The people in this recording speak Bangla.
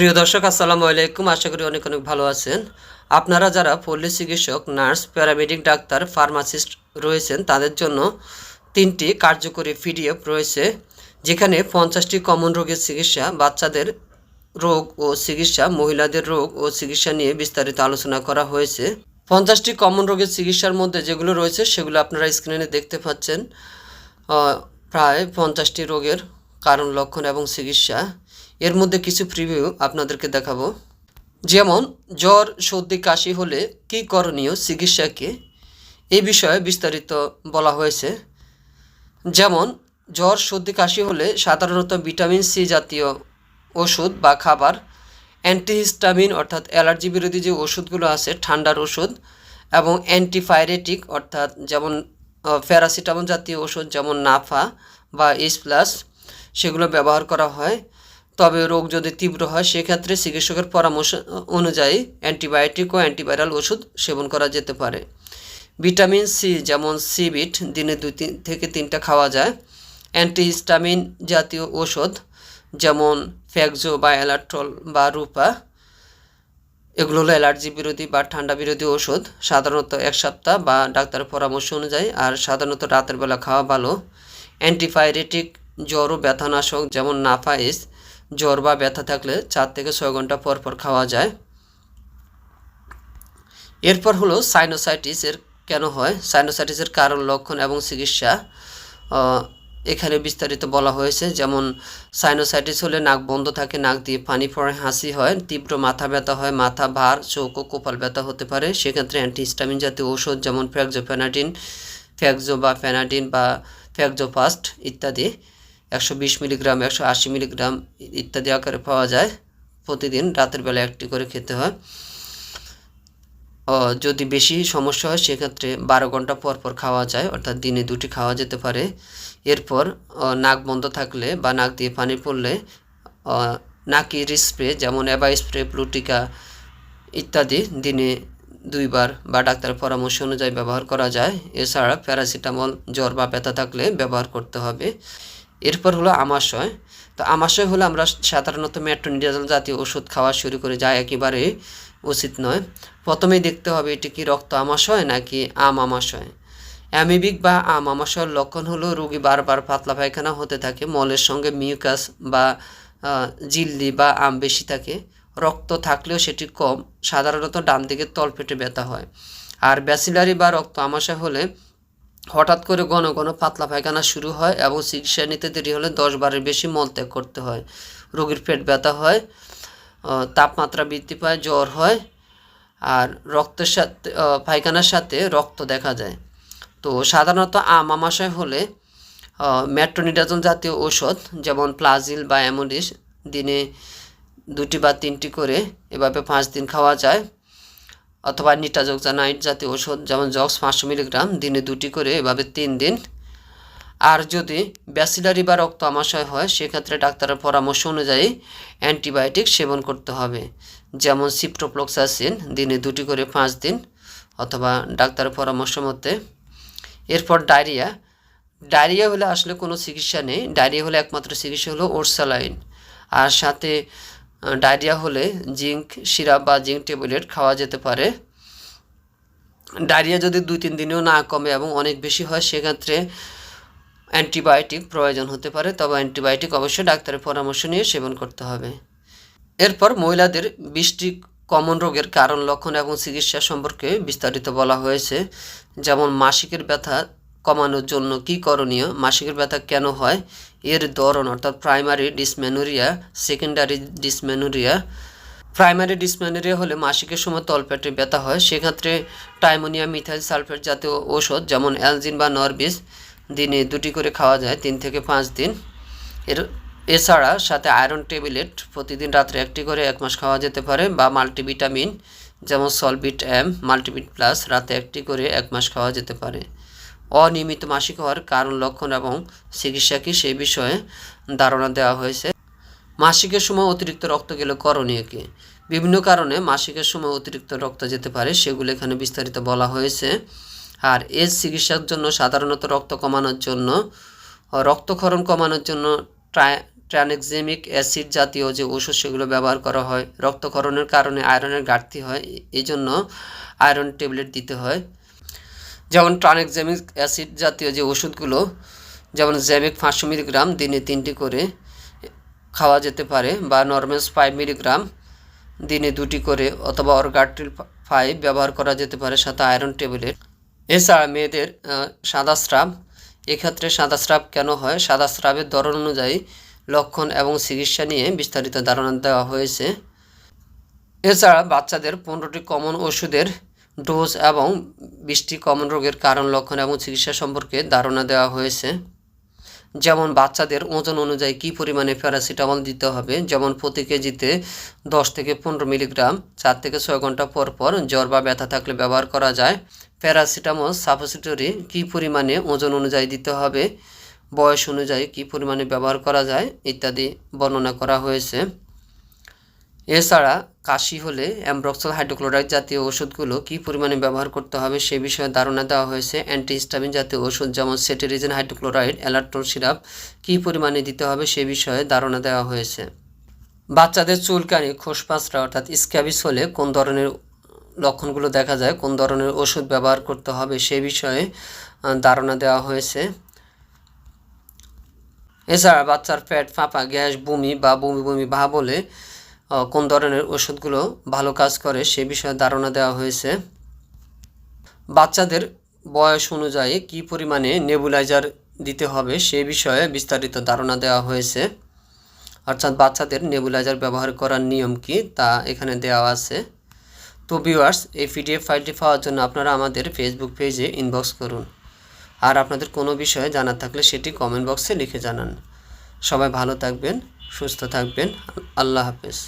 প্রিয় দর্শক, আসসালামু আলাইকুম। আশা করি অনেক অনেক ভালো আছেন। আপনারা যারা পল্লী চিকিৎসক, নার্স, প্যারামেডিক ডাক্তার, ফার্মাসিস্ট রয়েছেন, তাদের জন্য তিনটি কার্যকরী পিডিএফ রয়েছে, যেখানে পঞ্চাশটি কমন রোগের চিকিৎসা, বাচ্চাদের রোগ ও চিকিৎসা, মহিলাদের রোগ ও চিকিৎসা নিয়ে বিস্তারিত আলোচনা করা হয়েছে। পঞ্চাশটি কমন রোগের চিকিৎসার মধ্যে যেগুলো রয়েছে, সেগুলো আপনারা স্ক্রিনে দেখতে পাচ্ছেন। প্রায় পঞ্চাশটি রোগের কারণ, লক্ষণ এবং চিকিৎসা। এর মধ্যে কিছু প্রিভিউ আপনাদেরকে দেখাবো। যেমন, জ্বর, সর্দি, কাশি হলে কী করণীয় চিকিৎসাকে? এই বিষয়ে বিস্তারিত বলা হয়েছে। যেমন, জ্বর, সর্দি, কাশি হলে সাধারণত ভিটামিন সি জাতীয় ওষুধ বা খাবার, অ্যান্টিহিস্টামিন অর্থাৎ অ্যালার্জি বিরোধী যে ওষুধগুলো আছে, ঠান্ডার ওষুধ এবং অ্যান্টিফাইরেটিক অর্থাৎ যেমন প্যারাসিটামল জাতীয় ওষুধ যেমন নাফা বা এইচ প্লাস, সেগুলো ব্যবহার করা হয়। তবে রোগ যদি তীব্র হয়, সেক্ষেত্রে চিকিৎসকের পরামর্শ অনুযায়ী অ্যান্টিবায়োটিক ও অ্যান্টিভাইরাল ওষুধ সেবন করা যেতে পারে। ভিটামিন সি, যেমন সি বিট দিনে দুই তিন থেকে তিনটা খাওয়া যায়। অ্যান্টিহিস্টামিন জাতীয় ওষুধ, যেমন ফ্যাকজো বা অ্যালাট্রল বা রূপা, এগুলো হলো অ্যালার্জি বিরোধী বা ঠান্ডা বিরোধী ওষুধ। সাধারণত এক সপ্তাহ বা ডাক্তারের পরামর্শ অনুযায়ী, আর সাধারণত রাতের বেলা খাওয়া ভালো। অ্যান্টিফাইরেটিক জ্বর ও ব্যথানাশক, যেমন নাফাইস জ্বর বা ব্যথা থাকলে চার থেকে ছয় ঘণ্টা পর পর খাওয়া যায়। এরপর হলো সাইনোসাইটিস এর কেন হয়? সাইনোসাইটিসের কারণ, লক্ষণ এবং চিকিৎসা। এখানে বিস্তারিত বলা হয়েছে, যেমন সাইনোসাইটিস হলে নাক বন্ধ থাকে, নাক দিয়ে পানি পড়ে, হাসি হয়, তীব্র মাথা ব্যথা হয়, মাথা ভার, চোখ ও কপাল ব্যথা হতে পারে। সেক্ষেত্রে অ্যান্টিহিস্টামিন জাতীয় ঔষধ যেমন ফ্যাকজোফেনাডিন ফ্যাকজো বা ফেনাটিন বা ফ্যাকজোফাস্ট ইত্যাদি। একশো বিশ মিলিগ্রাম, একশো আশি মিলিগ্রাম ইত্যাদি আকারে পাওয়া যায়। প্রতিদিন রাতের বেলা একটি করে খেতে হয়। যদি বেশি সমস্যা হয়, সেক্ষেত্রে বারো ঘণ্টা পর পর খাওয়া যায়, অর্থাৎ দিনে দুটি খাওয়া যেতে পারে। এরপর নাক বন্ধ থাকলে বা নাক দিয়ে পানি পড়লে নাকের স্প্রে যেমন অ্যাবা স্প্রে প্লুটিকা ইত্যাদি দিনে দুইবার বা ডাক্তারের পরামর্শ অনুযায়ী ব্যবহার করা যায়। এছাড়া প্যারাসিটামল, জ্বর বা ব্যথা থাকলে ব্যবহার করতে হবে। এরপর হলো আমাশয়। তো আমাশয় হলে আমরা সাধারণত মেট্রোনিডাজল জাতীয় ওষুধ খাওয়া শুরু করে যা একেবারে উচিত নয়। প্রথমেই দেখতে হবে এটি কি রক্ত আমাশয় নাকি আম আমাশয়। অ্যামিবিক বা আম আমাশয়ের লক্ষণ হলো রোগী বারবার পাতলা পায়খানা হতে থাকে, মলের সঙ্গে মিউকাস বা জিল্লি বা আম বেশি থাকে। রক্ত থাকলেও সেটি কম, সাধারণত ডান দিকে তলপেটে ব্যথা হয়। আর ব্যাসিলারি বা রক্ত আমাশয় হলে হঠাৎ করে ঘন ঘন পাতলা পায়খানা শুরু হয় এবং চিকিৎসা নিতে দেরি হলে দশ বারের বেশি মলত্যাগ করতে হয়। রোগীর পেট ব্যথা হয় তাপমাত্রা বৃদ্ধি পায়, জ্বর হয় আর রক্তের সাথে পায়খানার সাথে রক্ত দেখা যায়। তো সাধারণত আম, আমাশয় হলে মেট্রোনিডাজল জাতীয় ঔষধ যেমন প্লাজিল বা অ্যামোডিস দিনে দুটি বা তিনটি করে এভাবে পাঁচ দিন খাওয়া যায়। অথবা নিটাজোক্সানাইট জাতীয় ওষুধ, যেমন জক্স পাঁচশো মিলিগ্রাম, দিনে দুটি করে, এভাবে তিন দিন। আর যদি ব্যাসিলারি বা রক্ত আমাশয় হয়, সেক্ষেত্রে ডাক্তারের পরামর্শ অনুযায়ী অ্যান্টিবায়োটিক সেবন করতে হবে। যেমন সিপ্টোপ্লোক্সাসিন, দিনে দুটি করে পাঁচ দিন, অথবা ডাক্তারের পরামর্শ মতে। এরপর ডায়রিয়া। ডায়রিয়া হলে আসলে কোনো চিকিৎসা নেই। ডায়রিয়া হলে একমাত্র চিকিৎসা হলো ওরসালাইন। আর সাথে ডায়রিয়া হলে জিঙ্ক, সিরাপ বা জিঙ্ক ট্যাবলেট খাওয়া যেতে পারে। ডায়রিয়া যদি দুই তিন দিনেও না কমে এবং অনেক বেশি হয়, সেক্ষেত্রে অ্যান্টিবায়োটিক প্রয়োজন হতে পারে। তবে অ্যান্টিবায়োটিক অবশ্যই ডাক্তারের পরামর্শ নিয়ে সেবন করতে হবে। এরপর মহিলাদের বিশটি কমন রোগের কারণ, লক্ষণ এবং চিকিৎসা সম্পর্কে বিস্তারিত বলা হয়েছে। যেমন মাসিকের ব্যথা কমানোর জন্য কি করণীয়? মাসিকের ব্যথা কেন হয়? এর ধরন, অর্থাৎ primary dysmenorrhoea secondary dysmenorrhoea primary dysmenorrhoea হলে মাসিকের সময় তলপেটে ব্যথা হয়। সেক্ষেত্রে টাইমোনিয়া মিথাইল সালফেট জাতীয় ঔষধ, যেমন অ্যালজিন বা নরবিস দিনে দুটি করে খাওয়া যায়, তিন থেকে পাঁচ দিন। এর, এছাড়া সাথে আয়রন ট্যাবলেট প্রতিদিন রাত্রে একটি করে এক মাস খাওয়া যেতে পারে, বা মাল্টিভিটামিন যেমন সলবিট এম মাল্টিভিট প্লাস রাতে একটি করে এক মাস খাওয়া যেতে পারে। অনিয়মিত মাসিক হওয়ার কারণ, লক্ষণ এবং চিকিৎসা কি সেই বিষয়ে ধারণা দেওয়া হয়েছে। মাসিকের সময় অতিরিক্ত রক্ত গেলে করণীয় কি? বিভিন্ন কারণে মাসিকের সময় অতিরিক্ত রক্ত যেতে পারে, সেগুলো এখানে বিস্তারিত বলা হয়েছে। আর এর চিকিৎসার জন্য সাধারণত রক্ত কমানোর জন্য, রক্তক্ষরণ কমানোর জন্য ট্রাই ট্রানএক্সেমিক অ্যাসিড জাতীয় যে ওষুধ সেগুলো ব্যবহার করা হয়, রক্তক্ষরণের কারণে আয়রনের ঘাটতি হয় এই জন্য আয়রন ট্যাবলেট দিতে হয়। যেমন ট্রানএক্সেমিক অ্যাসিড জাতীয় যে ওষুধগুলো, যেমন জ্যামিক পাঁচশো মিলিগ্রাম দিনে তিনটি করে খাওয়া যেতে পারে বা নর্মেস ফাইভ মিলিগ্রাম দিনে দুটি করে অথবা অর্গাট্রিল ফাইভ ব্যবহার করা যেতে পারে সাথে আয়রন ট্যাবলেট এছাড়া মেয়েদের সাদা স্রাব, এক্ষেত্রে সাদা স্রাব কেন হয়? সাদা স্রাবের ধরন অনুযায়ী লক্ষণ এবং চিকিৎসা নিয়ে বিস্তারিত ধারণা দেওয়া হয়েছে। এছাড়া বাচ্চাদের পনেরোটি কমন ওষুধের ডোজ এবং বৃষ্টি কমন রোগের কারণ, লক্ষণ এবং চিকিৎসা সম্পর্কে ধারণা দেওয়া হয়েছে। যেমন, বাচ্চাদের ওজন অনুযায়ী কী পরিমাণে প্যারাসিটামল দিতে হবে? যেমন, প্রতি কেজিতে দশ থেকে পনেরো মিলিগ্রাম, চার থেকে ছয় ঘণ্টা পর পর জ্বর বা ব্যথা থাকলে ব্যবহার করা যায়। প্যারাসিটামল সাপোসিটরি কী পরিমাণে ওজন অনুযায়ী দিতে হবে? বয়স অনুযায়ী কী পরিমাণে ব্যবহার করা যায়? ইত্যাদি বর্ণনা করা হয়েছে। এছাড়া কাশি হলে অ্যামব্রক্সল হাইড্রোক্লোরাইড জাতীয় ওষুধগুলো কী পরিমাণে ব্যবহার করতে হবে সে বিষয়ে ধারণা দেওয়া হয়েছে। অ্যান্টিহিস্টামিন জাতীয় ওষুধ যেমন সেটেরিজিন হাইড্রোক্লোরাইড, অ্যালার্টন সিরাপ কী পরিমাণে দিতে হবে সে বিষয়ে ধারণা দেওয়া হয়েছে। বাচ্চাদের চুলকানি, খোসপাঁচড়া অর্থাৎ স্ক্যাবিস হলে কোন ধরনের লক্ষণগুলো দেখা যায়, কোন ধরনের ওষুধ ব্যবহার করতে হবে সে বিষয়ে ধারণা দেওয়া হয়েছে। এছাড়া বাচ্চার পেট ফাঁপা, গ্যাস, বমি বা বমি বমি ভাব হলে কোন ধরনের ওষুধগুলো ভালো কাজ করে সে বিষয়ে ধারণা দেওয়া হয়েছে। বাচ্চাদের বয়স অনুযায়ী কী পরিমাণে নেবুলাইজার দিতে হবে সে বিষয়ে বিস্তারিত ধারণা দেওয়া হয়েছে। অর্থাৎ বাচ্চাদের নেবুলাইজার ব্যবহার করার নিয়ম কি তা এখানে দেওয়া আছে। তো ভিউয়ার্স এই পিডিএফ ফাইলটি পাওয়ার জন্য আপনারা আমাদের ফেসবুক পেজে ইনবক্স করুন। আর আপনাদের কোনো বিষয়ে জানার থাকলে সেটি কমেন্ট বক্সে লিখে জানান। সবাই ভালো থাকবেন, সুস্থ থাকবেন। আল্লাহ হাফেজ।